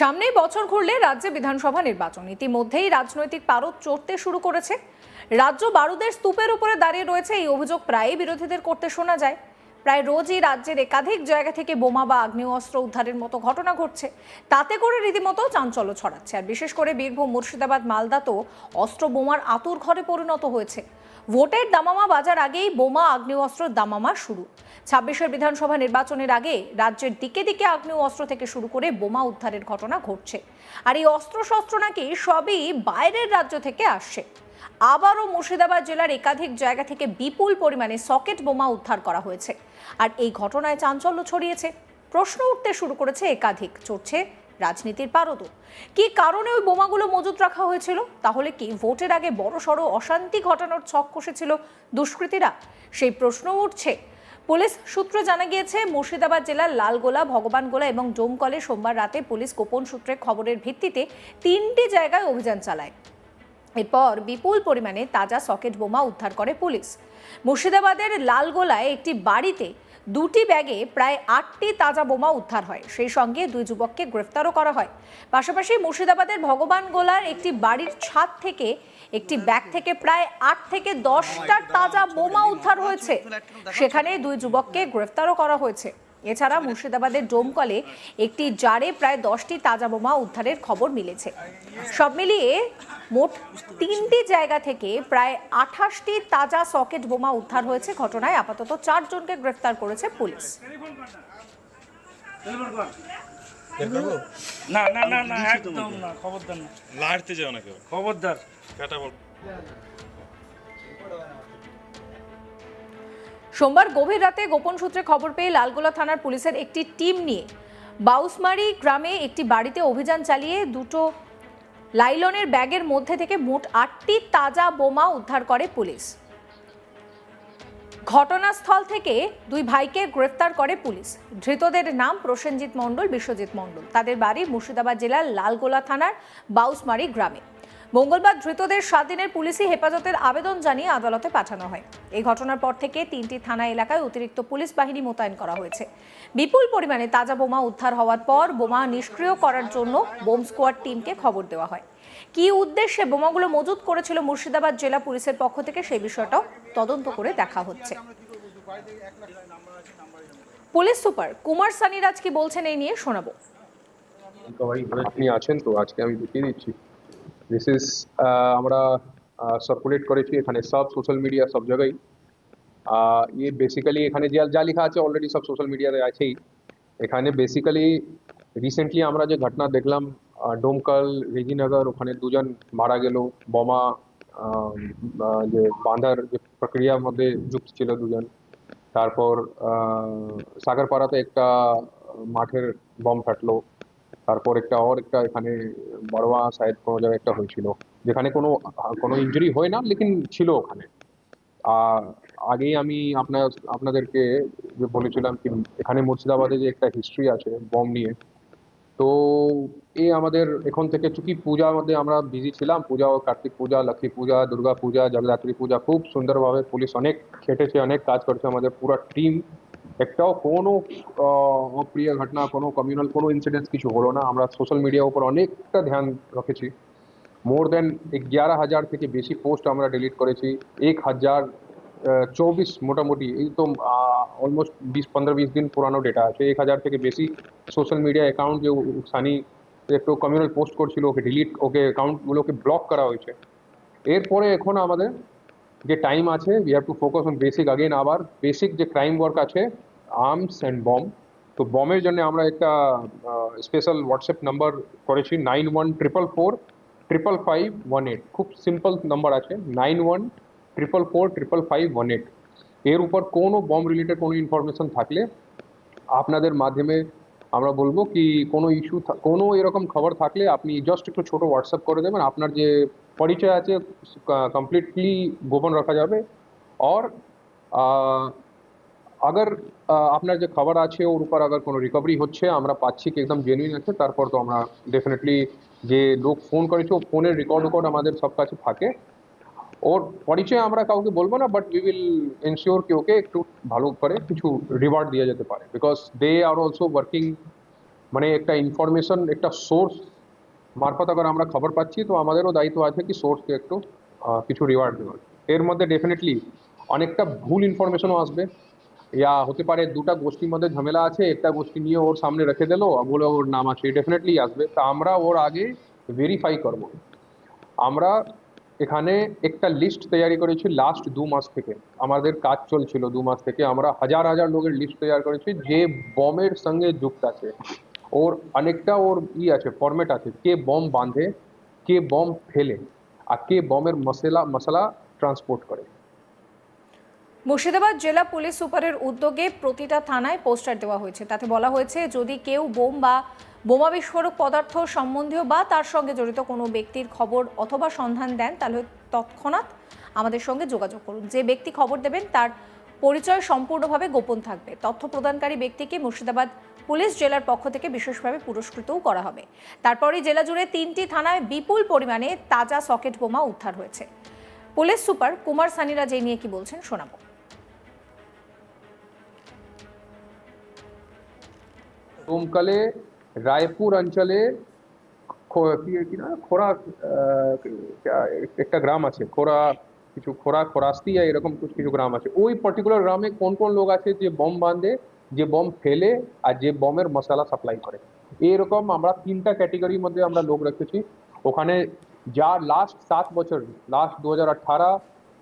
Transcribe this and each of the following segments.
সামনেই বছর ঘুরলে রাজ্যে বিধানসভা নির্বাচন। ইতিমধ্যেই রাজনৈতিক পারদ চড়তে শুরু করেছে। রাজ্য বারুদের স্তূপের উপরে দাঁড়িয়ে রয়েছে এই অভিযোগ। প্রায়ই বিরোধীদের করতে শোনা যায়। প্রায় রোজই রাজ্যের একাধিক জায়গা থেকে বোমা বা আগ্নেয়াস্ত্র উদ্ধারের মতো ঘটনা ঘটছে। তাতে করে রীতিমতো চাঞ্চল্য ছড়াচ্ছে। আর বিশেষ করে বীরভূম মুর্শিদাবাদ, মালদা তো অস্ত্র বোমার আতুর ঘরে পরিণত হয়েছে। ভোটের দামামা বাজার আগেই বোমা আগ্নেয়াস্ত্রের দামামা শুরু। ছাব্বিশের বিধানসভা নির্বাচনের আগে রাজ্যের দিকে দিকে আগ্নেয় অস্ত্র থেকে শুরু করে বোমা উদ্ধারের ঘটনা ঘটছে। আর এই অস্ত্রশস্ত্র নাকি সবই বাইরের রাজ্য থেকে আসছে। আবারও মুর্শিদাবাদ জেলার একাধিক জায়গা থেকে বিপুল পরিমাণে সকেট বোমা উদ্ধার করা হয়েছে। আর এই ঘটনায় চাঞ্চল্য ছড়িয়েছে। প্রশ্ন উঠতে শুরু করেছে একাধিক। চড়ছে রাজনীতির পারদও কি কারণে ওই বোমাগুলো মজুত রাখা হয়েছিল? তাহলে কি ভোটের আগে বড় সড়ো অশান্তি ঘটানোর ছক কষেছিল দুষ্কৃতীরা? সেই প্রশ্ন উঠছে। পুলিশ সূত্র জানা গিয়েছে, মুর্শিদাবাদ জেলার লালগোলা, ভগবানগোলা এবং ডোমকলে সোমবার রাতে পুলিশ গোপন সূত্রে খবরের ভিত্তিতে তিনটি জায়গায় অভিযান চালায়। এরপর বিপুল পরিমাণে তাজা সকেট বোমা উদ্ধার করে পুলিশ। মুর্শিদাবাদের লালগোলায় একটি বাড়িতে দুটি ব্যাগে প্রায় আটটি তাজা বোমা উদ্ধার হয়। সেই সঙ্গে দুই যুবককে গ্রেফতারও করা হয়। পাশাপাশি মুর্শিদাবাদের ভগবান গোলার একটি বাড়ির ছাদ থেকে একটি ব্যাগ থেকে প্রায় আট থেকে দশটা তাজা বোমা উদ্ধার হয়েছে। সেখানে দুই যুবককে গ্রেফতারও করা হয়েছে। এছাড়া মুর্শিদাবাদের ডোমকলে একটি জারে প্রায় দশটি তাজা বোমা উদ্ধারের খবর মিলেছে। সব মিলিয়ে মোট তিনটি জায়গা থেকে প্রায় আঠাশটি তাজা সকেট বোমা উদ্ধার হয়েছে। ঘটনায় আপাতত চারজনকে গ্রেফতার করেছে পুলিশ। না না না না একদম না খবরদার না। লাড়তে যাও না কেউ। খবরদার। কাটা সোমবার গভীর রাতে গোপন সূত্রে খবর পেয়ে লালগোলা থানার পুলিশের একটি টিম নিয়ে বাউসমারি গ্রামে একটি বাড়িতে অভিযান চালিয়ে দুটো লাইলনের ব্যাগের মধ্যে থেকে মোট আটটি তাজা বোমা উদ্ধার করে পুলিশ। ঘটনাস্থল থেকে দুই ভাইকে গ্রেফতার করে পুলিশ। ধৃতদের নাম প্রসেনজিৎ মণ্ডল, বিশ্বজিৎ মণ্ডল। তাদের বাড়ি মুর্শিদাবাদ জেলার লালগোলা থানার বাউসমারি গ্রামে। মঙ্গলবার ধৃতদের সাত দিনের পুলিশি হেফাজতের আবেদন জানিয়ে আদালতে পাঠানো হয়। এই ঘটনার পর থেকে তিনটি থানা এলাকায় অতিরিক্ত পুলিশ বাহিনী মোতায়েন করা হয়েছে। বিপুল পরিমাণে তাজা বোমা উদ্ধার হওয়ার পর বোমা নিষ্ক্রিয় করার জন্য বোম স্কোয়াড টিমকে খবর দেওয়া হয়। কি উদ্দেশ্যে বোমাগুলো মজুত করেছিল মুর্শিদাবাদ জেলা পুলিশের পক্ষ থেকে সেই বিষয়টাও তদন্ত করে দেখা হচ্ছে। পুলিশ সুপার কুমার সানিরাজ কি বলছেন এই নিয়ে শোনাবো। আছেন তো? আজকে আমি দেখিয়ে দিচ্ছি। দিস ইজ আমরা সার্কুলেট করেছি এখানে সব সোশ্যাল মিডিয়া সব জায়গায়। আহ, ये বেসিক্যালি এখানে যা যা লেখা আছে অলরেডি সব সোশ্যাল মিডিয়াতে আছেই। এখানে বেসিক্যালি রিসেন্টলি আমরা যে ঘটনা দেখলাম ডোমকল রেজিনগর ওখানে দুজন মারা গেল। বোমা আহ, যে বাঁধার যে প্রক্রিয়ার মধ্যে যুক্ত ছিল দুজন। তারপর সাগরপাড়াতে একটা মাঠের বম ফাটলো। তারপর একটা আর একটা এখানে বড়োয়া সাইড কোনো জায়গায় একটা হয়েছিল, যেখানে কোনো কোনো ইনজুরি হয় না, লেকিন ছিল ওখানে। আর আগেই আমি আপনার, আপনাদেরকে যে বলেছিলাম কি, এখানে মুর্শিদাবাদে যে একটা হিস্ট্রি আছে বম নিয়ে, তো এই আমাদের এখন থেকে চুকি পূজার মধ্যে আমরা বিজি ছিলাম, পূজা ও কার্তিক পূজা, লক্ষ্মী পূজা, দুর্গা পূজা জগদ্ধাত্রী পূজা খুব সুন্দরভাবে পুলিশ অনেক খেটেছে, অনেক কাজ করছে আমাদের পুরো টিম একটাও কোনো অপ্রিয় ঘটনা, কোনো কমিউনাল কোনো ইনসিডেন্ট কিছু হলো না। আমরা সোশ্যাল মিডিয়ার উপর অনেকটা ধ্যান রেখেছি। মোর দেন এগারো হাজার থেকে বেশি পোস্ট আমরা ডিলিট করেছি। এক হাজার চৌবিশ মোটামুটি, এই তো অলমোস্ট বিশ, পনেরো, বিশ দিন পুরানো ডেটা আছে। এক হাজার থেকে বেশি সোশ্যাল মিডিয়া অ্যাকাউন্ট যে সানি একটু কমিউনাল পোস্ট করছিল, ওকে ডিলিট ওকে অ্যাকাউন্টগুলোকে ব্লক করা হয়েছে। এরপরে এখন আমাদের যে টাইম আছে we have to focus on basic again আবার। বেসিক যে ক্রাইম ওয়ার্ক আছে আর্মস অ্যান্ড বম তো বমের জন্য আমরা একটা স্পেশাল হোয়াটসঅ্যাপ নাম্বার করেছি nine one triple four triple five one eight খুব সিম্পল নাম্বার আছে nine one triple four triple five one eight এর উপর কোনো বম রিলেটেড কোনো ইনফরমেশন থাকলে আপনাদের মাধ্যমে আমরা বলব কি, কোনো ইস্যু কোনো এরকম খবর থাকলে আপনি জাস্ট একটু ছোট হোয়াটসঅ্যাপ করে দেবেন। আপনার যে পরিচয় আছে কমপ্লিটলি গোপন রাখা যাবে। আর আগার আপনার যে খাবার আছে ওর উপর আগার কোনো রিকভারি হচ্ছে আমরা পাচ্ছি কি একদম জেনুইন আছে তারপর তো আমরা ডেফিনেটলি যে লোক ফোন করেছে ও ফোনের রেকর্ড রেকর্ড আমাদের সব কাছে থাকে ওর পরিচয় আমরা কাউকে বলবো না বাট উই উইল এনশিওর কি ওকে একটু ভালো করে কিছু রিওয়ার্ড দেওয়া যেতে পারে because they are also working মানে একটা ইনফরমেশন একটা সোর্স মারফত আগার আমরা খবর পাচ্ছি তো আমাদেরও দায়িত্ব আছে কি সোর্সকে একটু কিছু রিওয়ার্ড দেওয়ার এর মধ্যে ডেফিনেটলি অনেকটা ভুল ইনফরমেশনও আসবে ইয়া হতে পারে দুটা গোষ্ঠীর মধ্যে ঝামেলা আছে, একটা গোষ্ঠী নিয়ে ওর সামনে রেখে দিলো, বলে ওর নাম আছে ডেফিনেটলি আসবে। তা আমরা ওর আগে ভেরিফাই করব। আমরা এখানে একটা লিস্ট তৈরি করেছি লাস্ট দু মাস থেকে। আমাদের কাজ চলছিল দু মাস থেকে। আমরা হাজার হাজার লোকের লিস্ট তৈরি করেছি যে বমের সঙ্গে যুক্ত আছে। ওর অনেকটা ওর ই আছে ফরম্যাট আছে, কে বম বাঁধে, কে বম ফেলে, আর কে বমের মশলা মশলা ট্রান্সপোর্ট করে। মুর্শিদাবাদ জেলা পুলিশ সুপারের উদ্যোগে প্রতিটা থানায় পোস্টার দেওয়া হয়েছে। তাতে বলা হয়েছে, যদি কেউ বোম বা বোমা বিস্ফোরক পদার্থ সম্বন্ধীয় বা তার সঙ্গে জড়িত কোনো ব্যক্তির খবর অথবা সন্ধান দেন, তাহলে তৎক্ষণাৎ আমাদের সঙ্গে যোগাযোগ করুন। যে ব্যক্তি খবর দেবেন, তার পরিচয় সম্পূর্ণভাবে গোপন থাকবে। তথ্য প্রদানকারী ব্যক্তিকে মুর্শিদাবাদ পুলিশ জেলার পক্ষ থেকে বিশেষভাবে পুরস্কৃতও করা হবে। তারপরই জেলা জুড়ে তিনটি থানায় বিপুল পরিমাণে তাজা সকেট বোমা উদ্ধার হয়েছে। পুলিশ সুপার কুমার সানিরা যে নিয়ে কি বলছেন শোনাবো। ডোমকালে রায়পুর অঞ্চলে কি না খোরা একটা গ্রাম আছে খোরা কিছু খোরা খোরাস্তি এরকম কিছু কিছু গ্রাম আছে ওই পার্টিকুলার গ্রামে কোন কোন লোক আছে যে বম বাঁধে যে বম ফেলে আর যে বমের মশলা সাপ্লাই করে এরকম আমরা তিনটা ক্যাটেগরির মধ্যে আমরা লোক রেখেছি ওখানে যা লাস্ট সাত বছর লাস্ট দু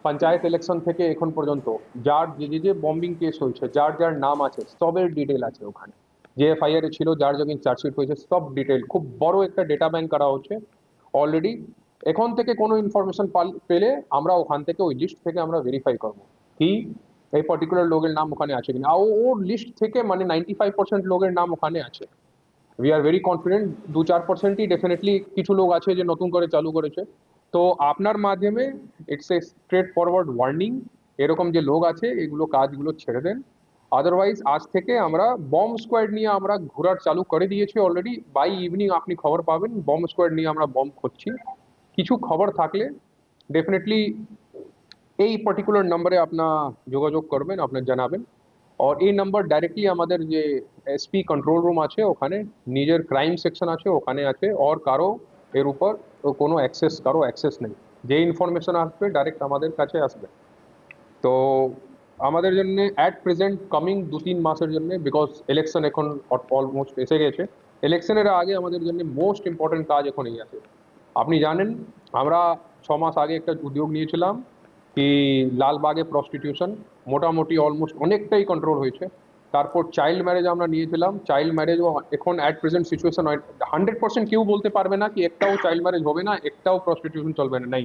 পঞ্চায়েত ইলেকশন থেকে এখন পর্যন্ত যার যে যে বম্বিং কেস হয়েছে যার যার নাম আছে সবের ডিটেল আছে ওখানে যে এফআইআর এ ছিল, যার যখন চার্জশিট হয়েছে সব ডিটেল খুব বড় একটা ডেটা ব্যাংক করা হচ্ছে অলরেডি এখন থেকে কোনো ইনফরমেশন পেলে আমরা ওখান থেকে ওই লিস্ট থেকে আমরা ভেরিফাই করব কি এই পার্টিকুলার লোকের নাম ওখানে আছে কিনা। আর ওর লিস্ট থেকে মানে নাইনটি ফাইভ পার্সেন্ট লোকের নাম ওখানে আছে। উই আর ভেরি কনফিডেন্ট দু চার পার্সেন্টই ডেফিনেটলি কিছু লোক আছে যে নতুন করে চালু করেছে। তো আপনার মাধ্যমে it's a straightforward warning এরকম যে লোক আছে, এগুলো কাজগুলো ছেড়ে দেন। আদারওয়াইজ আজ থেকে আমরা বম স্কোয়াড নিয়ে আমরা ঘোরার চালু করে দিয়েছি অলরেডি বাই ইভিনিং আপনি খবর পাবেন বম স্কোয়াড নিয়ে আমরা বম খুঁজছি। কিছু খবর থাকলে ডেফিনেটলি এই পার্টিকুলার নম্বরে আপনার যোগাযোগ করবেন, আপনার জানাবেন। আর এই নাম্বার ডাইরেক্টলি আমাদের যে এসপি কন্ট্রোল রুম আছে, ওখানে নিজের ক্রাইম সেকশন আছে, ওখানে আছে। আর কারও এর উপর কোনো অ্যাক্সেস কারও অ্যাক্সেস নেই। যে ইনফরমেশন আসবে ডাইরেক্ট আমাদের কাছে আসবে। তো আমাদের জন্য অ্যাট প্রেজেন্ট কামিং দু তিন মাসের জন্য বিকজ ইলেকশন এখন অলমোস্ট এসে গেছে। ইলেকশনের আগে আমাদের জন্য মোস্ট ইম্পর্টেন্ট কাজ এখন এই আছে। আপনি জানেন, আমরা ছ মাস আগে একটা উদ্যোগ নিয়েছিলাম কি লালবাগে প্রস্টিটিউশন মোটামুটি অলমোস্ট অনেকটাই কন্ট্রোল হয়েছে। তারপর চাইল্ড ম্যারেজ আমরা নিয়েছিলাম। চাইল্ড ম্যারেজও এখন at present situation hundred percent কেউ বলতে পারবে না কি একটাও চাইল্ড ম্যারেজ হবে না, একটাও প্রস্টিটিউশন চলবে না। নাই।